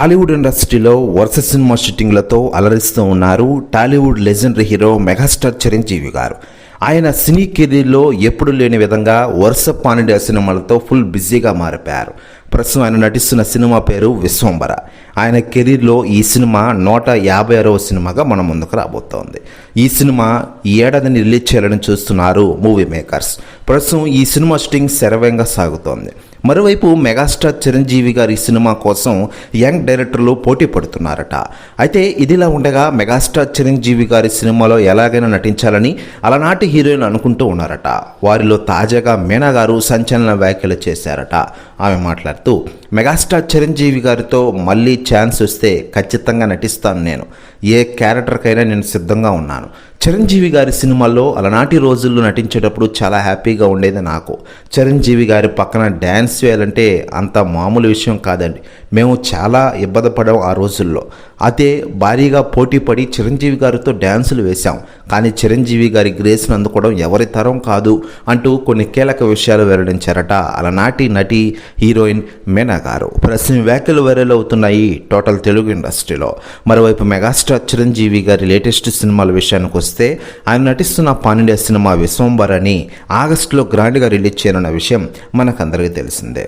టాలీవుడ్ ఇండస్ట్రీలో వరుస సినిమా షూటింగ్లతో అలరిస్తూ ఉన్నారు Tollywood legendary hero megastar Chiranjeevi గారు. ఆయన సినీ కెరీర్లో ఎప్పుడు లేని విధంగా వరుస పానిండియా సినిమాలతో ఫుల్ బిజీగా మారిపోయారు. ప్రస్తుతం ఆయన నటిస్తున్న సినిమా పేరు విశ్వంబర. ఆయన కెరీర్లో ఈ సినిమా నూట యాభై ఆరవ సినిమాగా మన ముందుకు రాబోతోంది. ఈ సినిమా ఈ ఏడాదిని రిలీజ్ చేయాలని చూస్తున్నారు మూవీ మేకర్స్. ప్రస్తుతం ఈ సినిమా షూటింగ్ శరవేగంగా సాగుతోంది. మరోవైపు మెగాస్టార్ చిరంజీవి గారి సినిమా కోసం యంగ్ డైరెక్టర్లు పోటీ పడుతున్నారట. అయితే ఇదిలా ఉండగా మెగాస్టార్ చిరంజీవి గారి సినిమాలో ఎలాగైనా నటించాలని అలనాటి హీరోయిన్ అనుకుంటూ ఉన్నారట. వారిలో తాజాగా మీనా గారు సంచలన వ్యాఖ్యలు చేశారట. ఆమె మాట్లాడుతూ మెగాస్టార్ చిరంజీవి గారితో మళ్ళీ ఛాన్స్ వస్తే ఖచ్చితంగా నటిస్తాను నేను. ఏ క్యారెక్టర్కైనా నేను సిద్ధంగా ఉన్నాను. చిరంజీవి గారి సినిమాల్లో అలనాటి రోజుల్లో నటించేటప్పుడు చాలా హ్యాపీగా ఉండేది నాకు. చిరంజీవి గారి పక్కన డ్యాన్స్ వేయాలంటే అంత మామూలు విషయం కాదండి. మేము చాలా ఇబ్బంది పడాం ఆ రోజుల్లో. అదే భారీగా పోటీ పడి చిరంజీవి గారితో డ్యాన్సులు వేశాం. కానీ చిరంజీవి గారి గ్రేస్ను అందుకోవడం ఎవరి తరం కాదు అంటూ కొన్ని కీలక విషయాలు వెల్లడించారట అలనాటి నటి హీరోయిన్ మీనా గారు. ప్రస్తుతం వ్యాఖ్యలు వైరల్ అవుతున్నాయి టోటల్ తెలుగు ఇండస్ట్రీలో. మరోవైపు మెగాస్టార్ చిరంజీవి గారి లేటెస్ట్ సినిమాల విషయానికి వస్తే ఆయన నటిస్తున్న పానిండియా సినిమా విశ్వంబర్ అని ఆగస్టులో గ్రాండ్గా రిలీజ్ చేయనున్న విషయం మనకందరికీ తెలిసిందే.